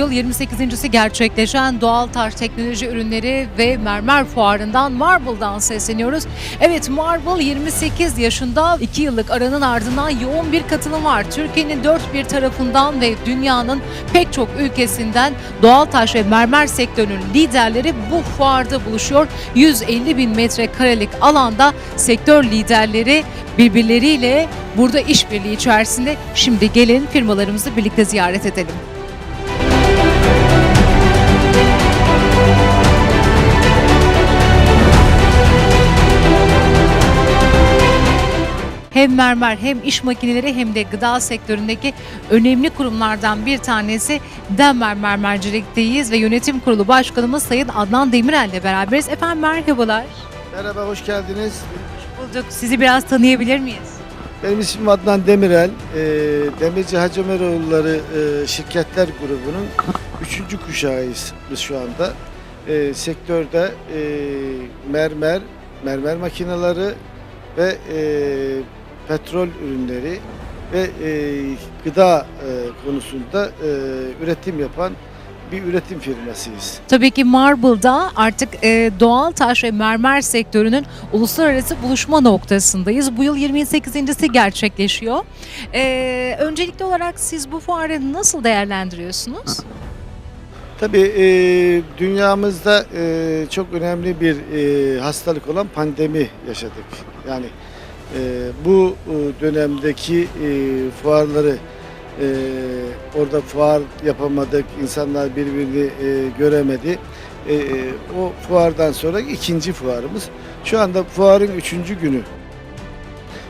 yıl 28.si gerçekleşen doğal taş teknoloji ürünleri ve mermer fuarından Marble'dan sesleniyoruz. Evet Marble 28 yaşında 2 yıllık aranın ardından yoğun bir katılım var. Türkiye'nin dört bir tarafından ve dünyanın pek çok ülkesinden doğal taş ve mermer sektörünün liderleri bu fuarda buluşuyor. 150 bin metrekarelik alanda sektör liderleri birbirleriyle burada işbirliği içerisinde. Şimdi gelin firmalarımızı birlikte ziyaret edelim. Hem mermer hem iş makineleri hem de gıda sektöründeki önemli kurumlardan bir tanesi Denmer Mermercilik'teyiz ve yönetim kurulu başkanımız Sayın Adnan Demirel ile beraberiz. Efendim merhabalar. Merhaba, hoş geldiniz. Bulduk. Sizi biraz tanıyabilir miyiz? Benim ismim Adnan Demirel. Ee, Demirci Hacı Ömeroğulları e, Şirketler Grubu'nun üçüncü kuşağıyız biz şu anda. Ee, sektörde e, mermer, mermer makineleri ve e, petrol ürünleri ve e, gıda e, konusunda e, üretim yapan bir üretim firmasıyız. Tabii ki Marble'da artık e, doğal taş ve mermer sektörünün uluslararası buluşma noktasındayız. Bu yıl 28.si gerçekleşiyor. E, öncelikli olarak siz bu fuarı nasıl değerlendiriyorsunuz? Tabii e, dünyamızda e, çok önemli bir e, hastalık olan pandemi yaşadık. Yani bu e, dönemdeki e, fuarları e, orada fuar yapamadık, insanlar birbirini göremedi. O fuardan sonra ikinci fuarımız. Şu anda fuarın üçüncü günü.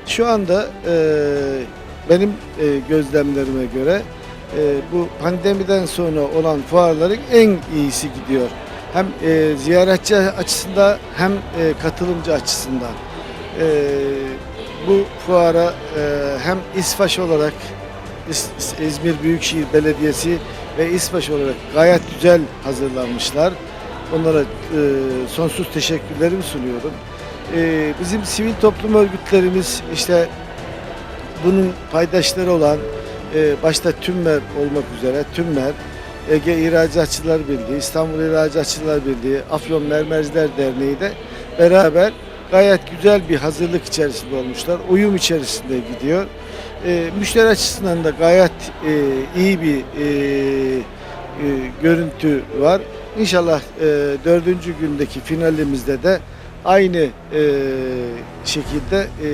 Şu anda benim gözlemlerime göre bu pandemiden sonra olan fuarların en iyisi gidiyor. Hem ziyaretçi açısından hem katılımcı açısından. Bu fuara e, hem İSFAŞ olarak İz- İzmir Büyükşehir Belediyesi ve İSFAŞ olarak gayet güzel hazırlanmışlar. Onlara e, sonsuz teşekkürlerimi sunuyorum. E, bizim sivil toplum örgütlerimiz işte bunun paydaşları olan e, başta TÜMMER olmak üzere TÜMMER, Ege İhracatçılar Birliği, İstanbul İhracatçılar Birliği, Afyon Mermerciler Derneği de beraber gayet güzel bir hazırlık içerisinde olmuşlar. Uyum içerisinde gidiyor. E, müşteri açısından da gayet e, iyi bir e, e, görüntü var. İnşallah e, dördüncü gündeki finalimizde de aynı e, şekilde e,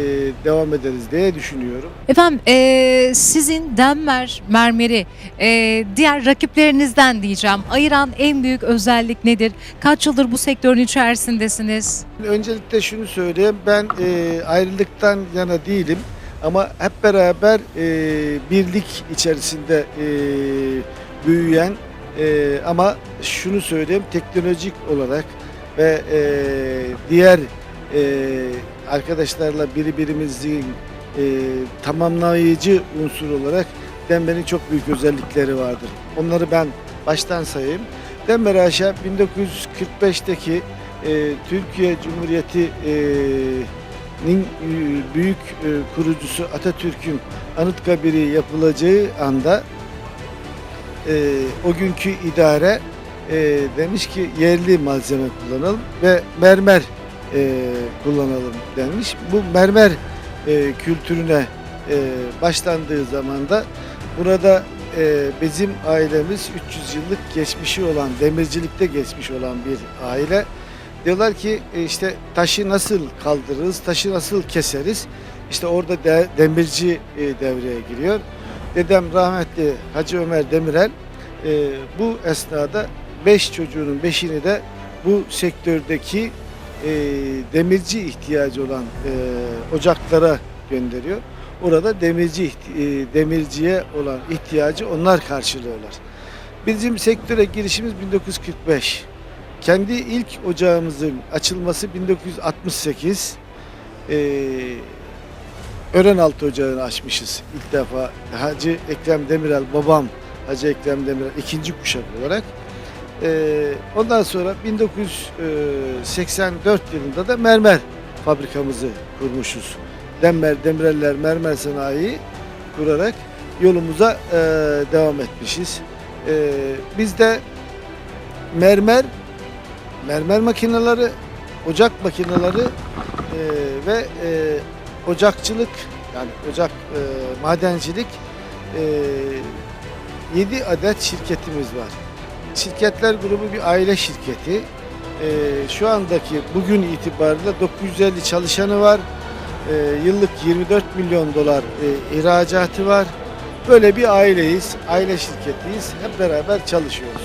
devam ederiz diye düşünüyorum. Efendim e, sizin Denmer mermeri e, diğer rakiplerinizden diyeceğim ayıran en büyük özellik nedir? Kaç yıldır bu sektörün içerisindesiniz? Öncelikle şunu söyleyeyim, ben e, ayrılıktan yana değilim ama hep beraber e, birlik içerisinde e, büyüyen e, ama şunu söyleyeyim, teknolojik olarak ve e, diğer e, arkadaşlarla birbirimizin e, tamamlayıcı unsur olarak Denver'in çok büyük özellikleri vardır. Onları ben baştan sayayım. Denver aşağı 1945'teki e, Türkiye Cumhuriyeti'nin e, büyük e, kurucusu Atatürk'ün Anıtkabiri yapılacağı anda e, o günkü idare e, demiş ki yerli malzeme kullanalım ve mermer e, kullanalım denmiş. Bu mermer e, kültürüne e, başlandığı zaman da burada e, bizim ailemiz 300 yıllık geçmişi olan, demircilikte geçmiş olan bir aile. Diyorlar ki e, işte taşı nasıl kaldırırız, taşı nasıl keseriz? İşte orada de, demirci e, devreye giriyor. Dedem rahmetli Hacı Ömer Demirel e, bu esnada beş çocuğunun beşini de bu sektördeki e, demirci ihtiyacı olan e, ocaklara gönderiyor. Orada demirci e, demirciye olan ihtiyacı onlar karşılıyorlar. Bizim sektöre girişimiz 1945. Kendi ilk ocağımızın açılması 1968. E, Örenaltı Ocağı'nı açmışız ilk defa. Hacı Ekrem Demirel, babam Hacı Ekrem Demirel ikinci kuşak olarak. Ee, ondan sonra 1984 yılında da mermer fabrikamızı kurmuşuz. Denmer Demireller Mermer Sanayi kurarak yolumuza e, devam etmişiz. E, bizde mermer, mermer makineleri, ocak makineleri e, ve e, ocakçılık yani ocak e, madencilik e, 7 adet şirketimiz var. Şirketler grubu bir aile şirketi. E, şu andaki bugün itibariyle 950 çalışanı var. E, yıllık 24 milyon dolar e, ihracatı var. Böyle bir aileyiz, aile şirketiyiz. Hep beraber çalışıyoruz.